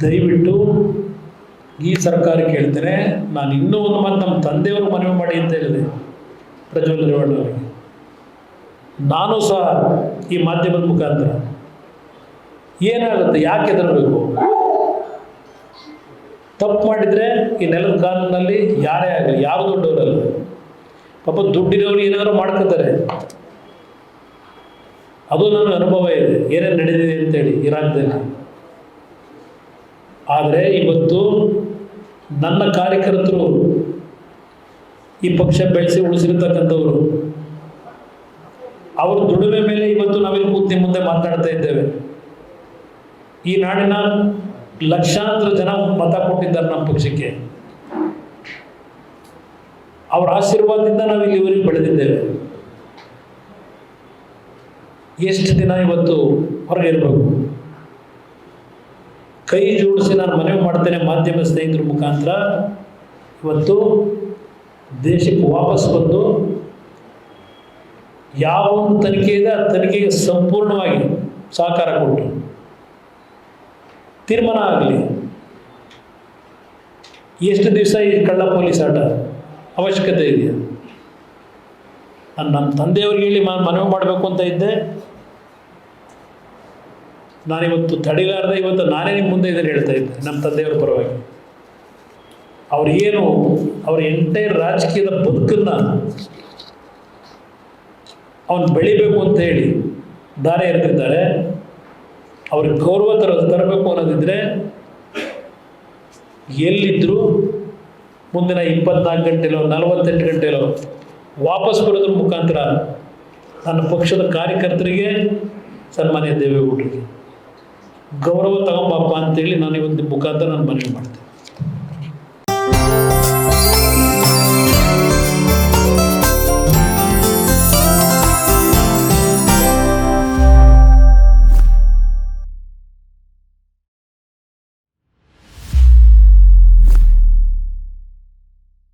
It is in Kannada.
ದಯವಿಟ್ಟು ಈ ಸರ್ಕಾರಕ್ಕೆ ಹೇಳ್ತೇನೆ ನಾನು ಇನ್ನೂ ಒಂದು ಮಾತು ನಮ್ಮ ತಂದೆಯವರು ಮನವಿ ಮಾಡಿ ಅಂತ ಹೇಳಿದೆ, ಪ್ರಜ್ವಲ್ ರೇವಣ್ಣ ನಾನು ಸಹ ಈ ಮಾಧ್ಯಮದ ಮುಖಾಂತರ ಏನಾಗುತ್ತೆ ಯಾಕೆ ಹೆದರಬೇಕು? ತಪ್ಪು ಮಾಡಿದರೆ ಈ ನೆಲದ ಕಾನೂನಲ್ಲಿ ಯಾರೇ ಆಗಲಿ, ಯಾರು ದೊಡ್ಡವರಲ್ಲ. ಪಾಪ ದುಡ್ಡಿನವರು ಏನಾದರೂ ಮಾಡ್ಕೋತಾರೆ. ಅದು ನನ್ನ ಅನುಭವ ಇದೆ. ಏನೇನು ನಡೆದಿದೆ ಅಂತೇಳಿ ಈ ಆದರೆ ಇವತ್ತು ನನ್ನ ಕಾರ್ಯಕರ್ತರು ಈ ಪಕ್ಷ ಬೆಳೆಸಿ ಉಳಿಸಿರ್ತಕ್ಕಂಥವ್ರು, ಅವ್ರ ದುಡಿಮೆ ಮೇಲೆ ಇವತ್ತು ನಾವಿಲ್ಲಿ ಕೂತಿ ಮುಂದೆ ಮಾತನಾಡ್ತಾ ಇದ್ದೇವೆ. ಈ ನಾಡಿನ ಲಕ್ಷಾಂತರ ಜನ ಮತ ಕೊಟ್ಟಿದ್ದಾರೆ ನಮ್ಮ ಪಕ್ಷಕ್ಕೆ. ಅವರ ಆಶೀರ್ವಾದದಿಂದ ನಾವು ಇಲ್ಲಿವರೆಗೆ ಬೆಳೆದಿದ್ದೇವೆ. ಎಷ್ಟು ದಿನ ಇವತ್ತು ಹೊರಗೆ ಇರಬೇಕು? ಕೈ ಜೋಡಿಸಿ ನಾನು ಮನವಿ ಮಾಡ್ತೇನೆ ಮಾಧ್ಯಮ ಸ್ನೇಹಿತರ ಮುಖಾಂತರ. ಇವತ್ತು ದೇಶಕ್ಕೆ ವಾಪಸ್ ಬಂದು ಯಾವ ಒಂದು ತನಿಖೆ ಇದೆ, ಆ ತನಿಖೆಗೆ ಸಂಪೂರ್ಣವಾಗಿ ಸಹಕಾರ ಕೊಟ್ಟು ತೀರ್ಮಾನ ಆಗಲಿ. ಎಷ್ಟು ದಿವಸ ಈ ಕಳ್ಳ ಪೊಲೀಸ್ ಆಟ ಅವಶ್ಯಕತೆ ಇದೆಯಾ? ನಾನು ನಮ್ಮ ತಂದೆಯವ್ರಿಗೆ ಹೇಳಿ ಮನವಿ ಮಾಡಬೇಕು ಅಂತ ಇದ್ದೆ. ನಾನಿವತ್ತು ತಡಿಲಾರ್ದೆ ಇವತ್ತು ನಾನೇ ನಿಮ್ಮ ಮುಂದೆ ಇದನ್ನು ಹೇಳ್ತಾ ಇದ್ದೆ, ನಮ್ಮ ತಂದೆಯವರ ಪರವಾಗಿ. ಅವ್ರು ಏನು ಅವ್ರ ಎಂಟೈರ್ ರಾಜಕೀಯದ ಬದುಕನ್ನು ಅವನು ಬೆಳಿಬೇಕು ಅಂತ ಹೇಳಿ ದಾರೆ ಎರೆದಿದ್ದಾರೆ ಅವ್ರಿಗೆ ಗೌರವ ತರ, ತರಬೇಕು ಅನ್ನೋದಿದ್ರೆ ಎಲ್ಲಿದ್ದರೂ ಮುಂದಿನ ಇಪ್ಪತ್ನಾಲ್ಕು ಗಂಟೆಲೋ, ನಲವತ್ತೆಂಟು ಗಂಟೆಲೋ ವಾಪಸ್ ಬರೋದ್ರ ಮುಖಾಂತರ ನನ್ನ ಪಕ್ಷದ ಕಾರ್ಯಕರ್ತರಿಗೆ ಸನ್ಮಾನ್ಯ ದೇವೇಗೌಡರಿಗೆ. ಗೌರವ ತಗೊಂಬಪ್ಪ ಅಂತೇಳಿ ನಾನು ಇವತ್ತು ಮುಖಾಂತರ ನಾನು ಮನವಿ ಮಾಡ್ತೇನೆ.